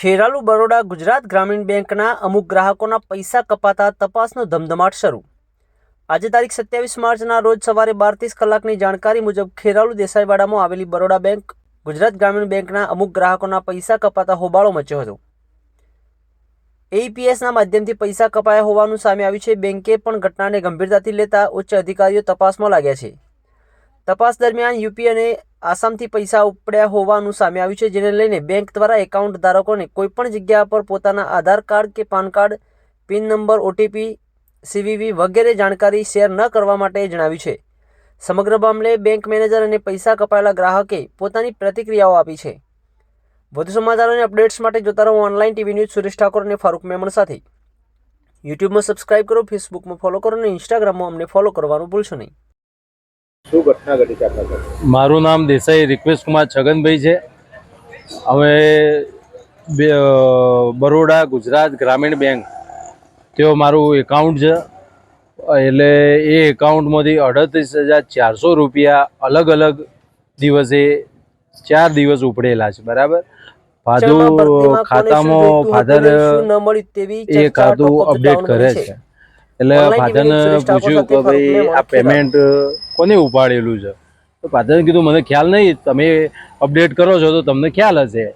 ખેરાલુ બરોડા ગુજરાત ગ્રામીણ બેંકના અમુક ગ્રાહકોના પૈસા કપાતા તપાસનો ધમધમાટ શરૂ. આજે તારીખ સત્યાવીસ માર્ચના રોજ સવારે બાર ત્રીસ કલાકની જાણકારી મુજબ ખેરાલુ દેસાઈવાડામાં આવેલી બરોડા બેંક ગુજરાત ગ્રામીણ બેંકના અમુક ગ્રાહકોના પૈસા કપાતા હોબાળો મચ્યો હતો. એઈપીએસના માધ્યમથી પૈસા કપાયા હોવાનું સામે આવ્યું છે. બેંકે પણ ઘટનાને ગંભીરતાથી લેતા ઉચ્ચ અધિકારીઓ તપાસમાં લાગ્યા છે. તપાસ દરમિયાન યુપી અને આસામથી પૈસા ઉપડ્યા હોવાનું સામે આવ્યું છે, જેને લઈને બેંક દ્વારા એકાઉન્ટ ધારકોને કોઈપણ જગ્યા પર પોતાના આધાર કાર્ડ કે PAN card, PIN number, OTP, CVV વગેરે જાણકારી શેર ન કરવા માટે જણાવ્યું છે. સમગ્ર મામલે બેંક મેનેજર અને પૈસા કપાયેલા ગ્રાહકે પોતાની પ્રતિક્રિયાઓ આપી છે. વધુ સમાચારો અને અપડેટ્સ માટે જોતા રહો online TV news Suresh Thakor અને ફારૂક મેમણ સાથે. યુટ્યુબમાં સબસ્ક્રાઇબ કરો, ફેસબુકમાં ફોલો કરો અને ઇન્સ્ટાગ્રામમાં અમને ફોલો કરવાનું ભૂલશો નહીં. શું ઘટના ઘટી છે આપણા મારું નામ દેસાઈ રિક્વેસ્ટ કુમાર છગનભાઈ છે. અમે બરોડા ગુજરાત ગ્રામીણ બેંક. તેઓ મારું એકાઉન્ટ છે. એટલે એ એકાઉન્ટમાંથી અડત્રીસ હજાર ચારસો રૂપિયા અલગ અલગ દિવસે ચાર દિવસ ઉપડેલા છે બરાબર? ફાધુ ખાતામાં ફાધર એ ખાતું અપડેટ કરે છે. એટલે ફાધરને પૂછ્યું કે ભાઈ આ પેમેન્ટ કોને ઉપાડેલું છે? તો ફાધરે કીધું મને ખ્યાલ નહીં તમે અપડેટ કરો છો તો તમને ખ્યાલ હશે.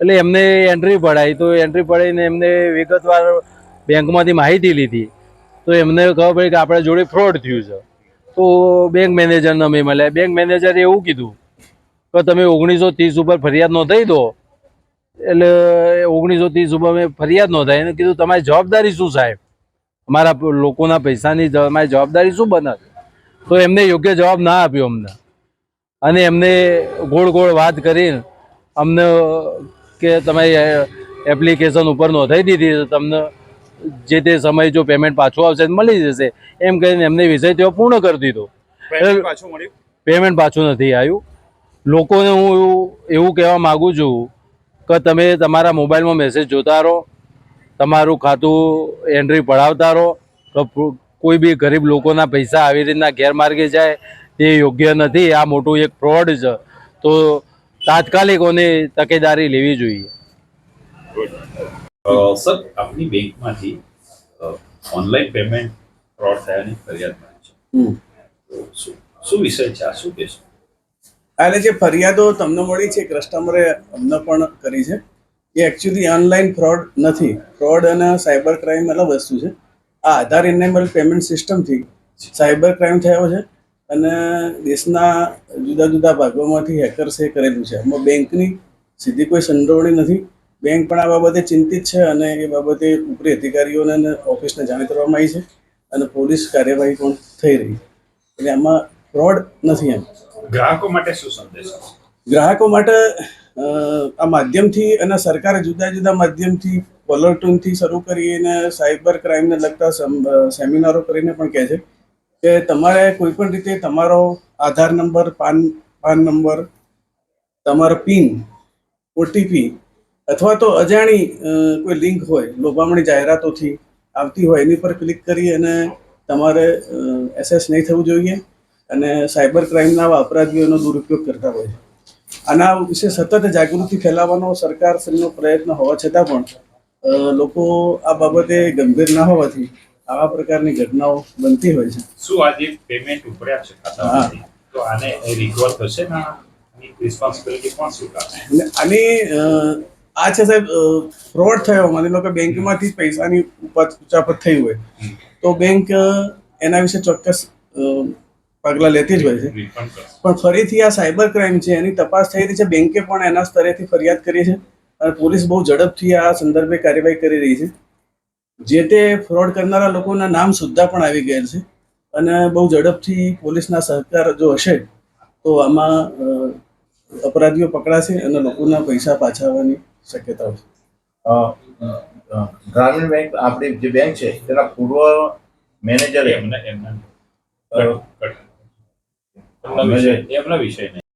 એટલે એમને એન્ટ્રી પડાવી તો એન્ટ્રી પડાવીને એમને વિગતવાર બેંકમાંથી માહિતી લીધી. તો એમને ખબર પડી કે આપણા જોડે ફ્રોડ થયું છે. તો બેંક મેનેજરને અમે મળ્યા. બેંક મેનેજરે એવું કીધું કે તમે ઓગણીસો ત્રીસ ઉપર ફરિયાદ નોંધાવી દો. એટલે ઓગણીસો ત્રીસ ઉપર મેં ફરિયાદ નોંધાવી એને કીધું તમારી જવાબદારી શું સાહેબ? અમારા લોકોના પૈસાની અમારી જવાબદારી શું બનાવે? તો એમને યોગ્ય જવાબ ના આપ્યો અમને. અને એમને ગોળ ગોળ વાત કરીને અમને કે તમારી એપ્લિકેશન ઉપર નોંધાઈ દીધી તો તમને જે તે સમય જો પેમેન્ટ પાછું આવશે મળી જશે. એમ કહીને એમને વિષય તેઓ પૂર્ણ કરી દીધો. પેમેન્ટ પાછું પેમેન્ટ પાછું નથી આવ્યું. લોકોને હું એવું એવું કહેવા માગું છું કે તમે તમારા મોબાઈલમાં મેસેજ જોતા રહો. તમારું ખાતું એન્ટ્રી પડાવતા રહો તો કોઈ બી ગરીબ લોકોના પૈસા આવી રીતના ગેરમાર્ગે જાય તે યોગ્ય નથી. આ મોટું એક ફ્રોડ છે. તો તાત્કાલિક ઓની તકેદારી લેવી જોઈએ. સર આપની બેંકમાંથી ઓનલાઈન પેમેન્ટ ફ્રોડ થયાની ફરિયાદ મળી છે. શું વિષય છે? આ શું કહેશો અને જે ફરિયાદો તમને મળી છે કસ્ટમરે અમને પણ કરી છે. એ એકચ્યુઅલી ઓનલાઈન ફ્રોડ નથી. ફ્રોડ અને સાયબર ક્રાઇમ અલગ વસ્તુ છે. આ આધાર એનેબલ પેમેન્ટ સિસ્ટમથી સાયબર ક્રાઇમ થયો છે અને દેશના જુદા જુદા ભાગોમાંથી હેકર્સે કરેલું છે. આમાં બેંકની સીધી કોઈ સંડોવણી નથી. બેંક પણ આ બાબતે ચિંતિત છે અને એ બાબતે ઉપરી અધિકારીઓને અને ઓફિસને જાણ કરવામાં આવી છે અને પોલીસ કાર્યવાહી પણ થઈ રહી છે. એટલે આમાં ફ્રોડ નથી એમ. ગ્રાહકો માટે શું સંદેશ? ગ્રાહકો માટે આ માધ્યમથી અને સરકારે જુદા જુદા માધ્યમથી કોલર ટ્યુનથી શરૂ કરીને સાયબર ક્રાઇમને લગતા સેમિનારો કરીને પણ કહે છે કે તમારે કોઈ પણ રીતે તમારો Aadhaar number, PAN PAN number, તમારો પિન, ઓટીપી અથવા તો અજાણી કોઈ લિંક હોય, લોભામણી જાહેરાતોથી આવતી હોય, એની પર ક્લિક કરી અને તમારે એસેસ નહીં થવું જોઈએ અને સાયબર ક્રાઇમના અપરાધીઓનો દુરુપયોગ કરતા હોય છે. આના વિશે સતત જાગૃતિ ફેલાવવાનો સરકારશ્રીનો પ્રયત્ન હોવા છતાં પણ લોકો આ બાબતે ગંભીર ના હોવાથી આવા પ્રકારની ઘટનાઓ બનતી હોય છે. શું આજે પેમેન્ટ ઉપડ્યા છે ખાતામાંથી? તો આને રિકવર થશે ને? રિસ્પોન્સિબિલિટી કોણ સ્વીકારશે? અને આની આ છે સાહેબ ફ્રોડ થયો. માની લો કે બેંકમાંથી પૈસાની ઉપા- ઉચાપત થઈ હોય. તો બેંક એના વિશે ચોક્કસ પગલાં લેતી જ હોય છે. પણ ફરીથી આ સાયબર ક્રાઇમ છે એની તપાસ થઈ રહી છે. બેંકે પણ એના સ્તરેથી ફરિયાદ કરી છે અને પોલીસ બહુ ઝડપથી આ સંદર્ભે કાર્યવાહી કરી રહી છે. જે તે ફ્રોડ કરનારા લોકોના નામ સુદ્ધા પણ આવી ગયેલ છે અને બહુ ઝડપથી પોલીસના સહકાર જો હશે તો આમાં અપરાધીઓ પકડાશે અને લોકોના પૈસા પાછા આવવાની શક્યતા છે ગ્રામીણ બેંક આપણી જે બેંક છે તેના પૂર્વ મેનેજરે એમના એમના. એમના વિષય એમના વિષય